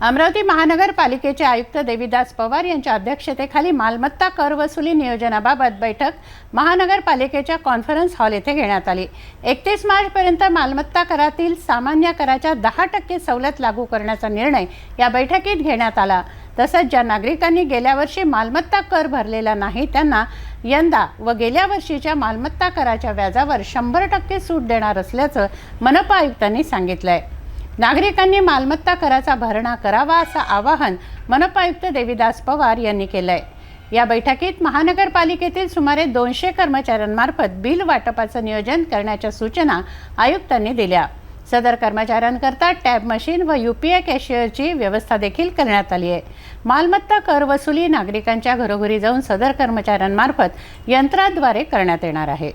अमरावती महानगरपालिकेचे आयुक्त देवीदास पवार यांच्या अध्यक्षतेखाली मालमत्ता कर वसुली नियोजनाबाबत बैठक महानगरपालिकेच्या कॉन्फरन्स हॉल येथे घेण्यात आली. एकतीस मार्चपर्यंत मालमत्ता करातील सामान्य कराच्या दहा टक्के सवलत लागू करण्याचा निर्णय या बैठकीत घेण्यात आला. तसंच ज्या नागरिकांनी गेल्या वर्षी मालमत्ता कर भरलेला नाही त्यांना यंदा व गेल्या वर्षीच्या मालमत्ता कराच्या व्याजावर शंभर टक्के सूट देणार असल्याचं मनपा आयुक्तांनी सांगितलं आहे नागरिकांनी मालमत्ता कराचा भरणा करावा असं आवाहन मनपा आयुक्त देविदास पवार यांनी केलंय. या बैठकीत महानगरपालिकेतील सुमारे दोनशे कर्मचाऱ्यांमार्फत बिल वाटपाचं नियोजन करण्याच्या सूचना आयुक्तांनी दिल्या. सदर कर्मचाऱ्यांकरता टॅब मशीन व यू पी आय कॅशियरची व्यवस्था देखील करण्यात आली आहे. मालमत्ता कर वसुली नागरिकांच्या घरोघरी जाऊन सदर कर्मचाऱ्यांमार्फत यंत्राद्वारे करण्यात येणार आहे.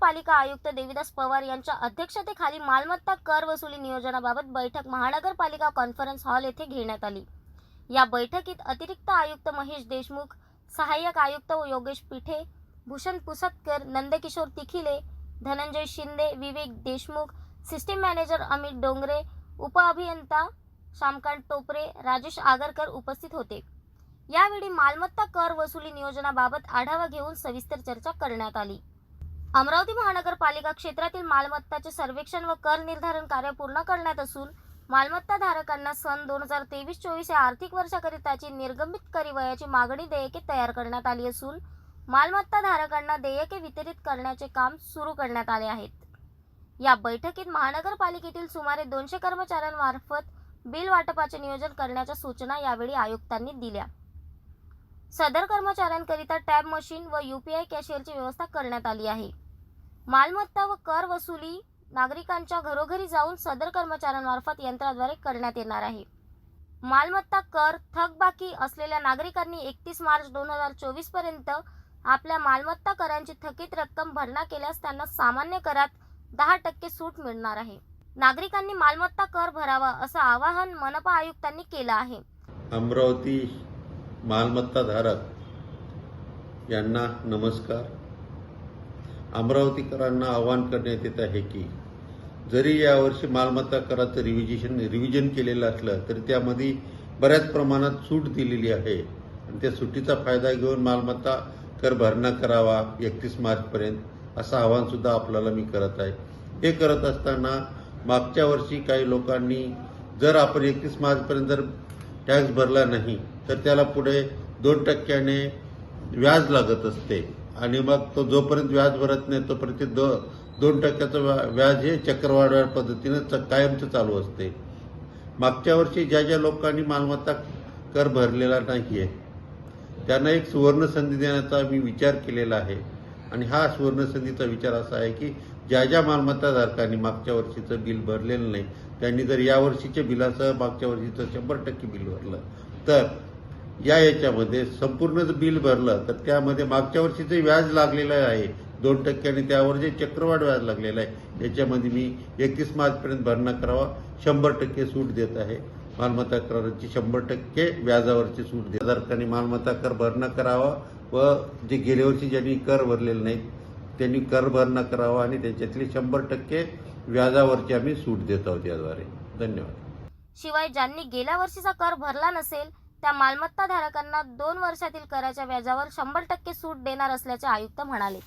महानगरपालिका आयुक्त देविदास पवार यांच्या अध्यक्षतेखाली मालमत्ता कर वसुली नियोजनाबाबत बैठक महानगरपालिका कॉन्फरन्स हॉल येथे घेण्यात आली. या बैठकीत अतिरिक्त आयुक्त महेश देशमुख सहाय्यक आयुक्त योगेश पिठे भूषण पुसतकर नंदकिशोर तिखिले धनंजय शिंदे विवेक देशमुख सिस्टीम मॅनेजर अमित डोंगरे उपअभियंता श्यामकांत टोपरे राजेश आगरकर उपस्थित होते. यावेळी मालमत्ता कर वसुली नियोजनाबाबत आढावा घेऊन सविस्तर चर्चा करण्यात आली. अमरावती महानगरपालिका क्षेत्रातील मालमत्ताचे सर्वेक्षण व कर निर्धारण कार्य पूर्ण करण्यात असून मालमत्ता धारकांना सन दोन हजार तेवीस चोवीस या आर्थिक वर्षाकरिताची निर्गमित करी वयाची मागणी देयके तयार करण्यात आली असून मालमत्ता धारकांना देयके वितरित करण्याचे काम सुरू करण्यात आले आहेत. या बैठकीत महानगरपालिकेतील सुमारे दोनशे कर्मचाऱ्यांमार्फत बिल वाटपाचे नियोजन करण्याच्या सूचना यावेळी आयुक्तांनी दिल्या. सदर कर्मचाऱ्यांकरिता टॅब मशीन व यूपीआय कॅशियरची व्यवस्था करण्यात आली आहे. मालमत्ता व कर वसुली नागरिकांच्या घरोघरी जाऊन सदर कर्मचाऱ्यांमार्फत यंत्राद्वारे करण्यात येणार आहे. मालमत्ता कर थकबाकी असलेल्या नागरिकांनी एकतीस मार्च दोन हजार चोवीसपर्यंत आपल्या मालमत्ता करांची थकीत रक्कम भरणा केल्यास त्यांना सामान्य करात दहा टक्के सूट मिळणार आहे. नागरिकांनी मालमत्ता कर भरावा असं आवाहन मनपा आयुक्तांनी केलं आहे. अमरावती मालमत्ता धारक यांना नमस्कार. अमरावतीकरांना आवाहन करण्यात येत आहे की जरी यावर्षी मालमत्ता कराचं रिव्हिजेशन रिव्हिजन केलेलं असलं तरी त्यामध्ये बऱ्याच प्रमाणात सूट दिलेली आहे. आणि त्या सुट्टीचा फायदा घेऊन मालमत्ता कर भरणा करावा एकतीस मार्चपर्यंत असं आव्हानसुद्धा आपल्याला मी करत आहे. हे करत असताना मागच्या वर्षी काही लोकांनी जर आपण एकतीस मार्चपर्यंत जर टॅक्स भरला नाही तर त्याला पुढे दोन टक्क्याने व्याज लागत असते. आणि मग तो जोपर्यंत व्याज भरत नाही तोपर्यंत दो दोन टक्क्याचं व्या- व्याज हे चक्रवाढ पद्धतीनं च- कायमचं चालू असते. मागच्या वर्षी ज्या ज्या लोकांनी मालमत्ता कर भरलेला नाही आहे त्यांना एक सुवर्ण संधी देण्याचा मी विचार केलेला आहे. आणि हा सुवर्ण संधीचा विचार असा आहे की ज्या ज्या मालमत्ताधारकांनी मागच्या वर्षीचं बिल भरलेलं नाही त्यांनी जर यावर्षीच्या बिलासह मागच्या वर्षीचं शंभर टक्के बिल भरलं तर या याच्यामध्ये संपूर्ण जर बिल भरलं तर त्यामध्ये मागच्या वर्षीचं व्याज लागलेलं आहे. दोन टक्क्याने त्यावर जे चक्रवाढ व्याज लागलेलं आहे याच्यामध्ये मी एकतीस मार्चपर्यंत भरणा करावा शंभर टक्के सूट देत आहे. मालमत्ता कराराची शंभर टक्के व्याजावरची सूट देत धारकांनी मालमत्ता कर भरणा करावा व जे गेल्या वर्षी ज्यांनी कर भरलेले नाहीत त्यांनी कर भरणा करावा आणि त्याच्यातली शंभर टक्के व्याजावरची आम्ही सूट देत आहोत याद्वारे. धन्यवाद. शिवाय ज्यांनी गेल्या वर्षीचा कर भरला नसेल त्या मालमत्ता धारकांना दोन वर्षातील कराच्या व्याजावर शंभर टक्के सूट देणार असल्याचे आयुक्त म्हणाले.